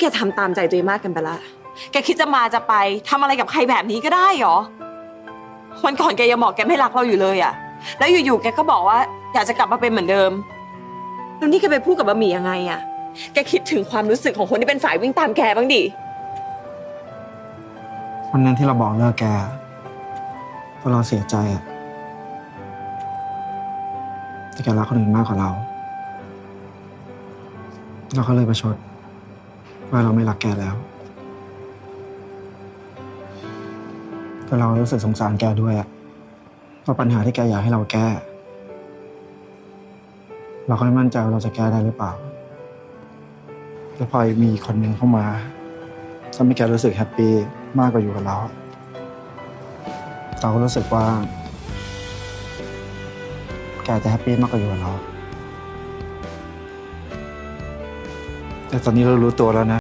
แกทำตามใจตัวเองมากเกันไปละ แกคิดจะมาจะไปทำอะไรกับใครแบบนี้ก็ได้เหรอ วันก่อนแกยังบอกแกไม่รักเราอยู่เลยอะแล้วอยู่ๆแกก็บอกว่า อยากจะกลับมาเป็นเหมือนเดิม แล้วนี่แกไปพูดกับบะหมี่ยังไงอะแกคิดถึงความรู้สึกของคนที่เป็นฝ่ายวิ่งตามแกบ้างดิ วันนั้นที่เราบอกเลิกแกเพราะเราเสียใจอะแต่แกรักคนอื่นมากกว่าเรา เราก็เลยประชด ว่าเราไม่รักแกแล้ว แต่เรารู้สึกสงสารแกด้วยอะเพราะปัญหาที่แกอยากให้เราแก้ เราก็ไม่มั่นใจว่าเราจะแก้ได้หรือเปล่า แล้วพอมีคนหนึ่งเข้ามาทำให้แกรู้สึกแฮปปี้มากกว่าอยู่กับเรา เราก็รู้สึกว่า แกจะแฮปปี้มากกว่าอยู่กับเรา แต่ตอนนี้เรารู้ตัวแล้วนะ